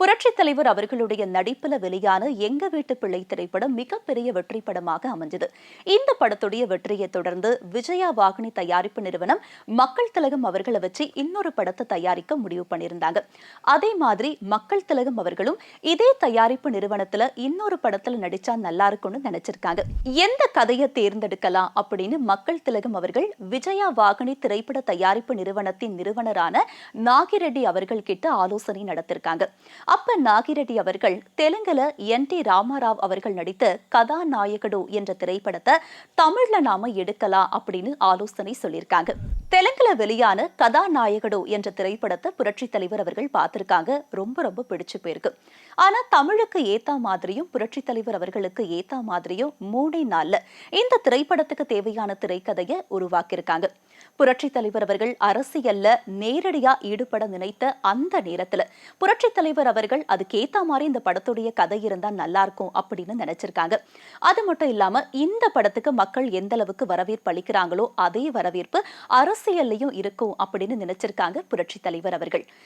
புரட்சித் தலைவர் அவர்களுடைய நடிப்புல வெளியான எங்க வீட்டு பிள்ளை திரைப்படம் மிகப்பெரிய வெற்றி படமாக அமைஞ்சது. இந்த படத்துடைய வெற்றியை தொடர்ந்து விஜயா வாகினி தயாரிப்பு நிறுவனம் மக்கள் திலகம் அவர்களை வச்சு இன்னொரு படத்தை தயாரிக்க முடிவு பண்ணியிருந்தாங்க. அதே மாதிரி மக்கள் திலகம் அவர்களும் இதே தயாரிப்பு நிறுவனத்துல இன்னொரு படத்துல நடிச்சா நல்லா இருக்கும்னு நினைச்சிருக்காங்க. எந்த கதையை தேர்ந்தெடுக்கலாம் அப்படின்னு மக்கள் திலகம் அவர்கள் விஜயா வாகினி திரைப்பட தயாரிப்பு நிறுவனத்தின் நிறுவனரான நாகிரெட்டி அவர்கள் கிட்ட ஆலோசனை நடத்திருக்காங்க. அப்ப நாகிரெட்டி அவர்கள் தெலுங்குல என் டி ராமாராவ் அவர்கள் நடித்த கதாநாயகடு என்ற திரைப்படத்தை தமிழ்ல நாம எடுக்கலாம் அப்படின்னு ஆலோசனை சொல்லியிருக்காங்க. தெலுங்குல வெளியான கதாநாயகடு என்ற திரைப்படத்தை புரட்சி தலைவர் அவர்கள் பார்த்திருக்காங்க. ரொம்ப ரொம்ப பிடிச்சு போயிருக்கு. ஆனா தமிழுக்கு ஏத்தா மாதிரியும் புரட்சி தலைவர் அவர்களுக்கு ஏத்தா மாதிரியும் மூணே நாள்ல இந்த திரைப்படத்துக்கு தேவையான திரைக்கதையை உருவாக்கியிருக்காங்க. புரட்சி தலைவர் அவர்கள் அரசியல்ல நேரடியா ஈடுபட நினைத்த அந்த நேரத்துல புரட்சி தலைவர் அவர்கள் அதுக்கு ஏத்த மாதிரி இந்த படத்துடைய கதை இருந்தா நல்லா இருக்கும் அப்படின்னு நினைச்சிருக்காங்க. அது மட்டும் இல்லாம இந்த படத்துக்கு மக்கள் எந்த அளவுக்கு வரவேற்பு அளிக்கிறாங்களோ அதே வரவேற்பு அரசியல்லையும் இருக்கும் அப்படின்னு நினைச்சிருக்காங்க புரட்சி தலைவர் அவர்கள்.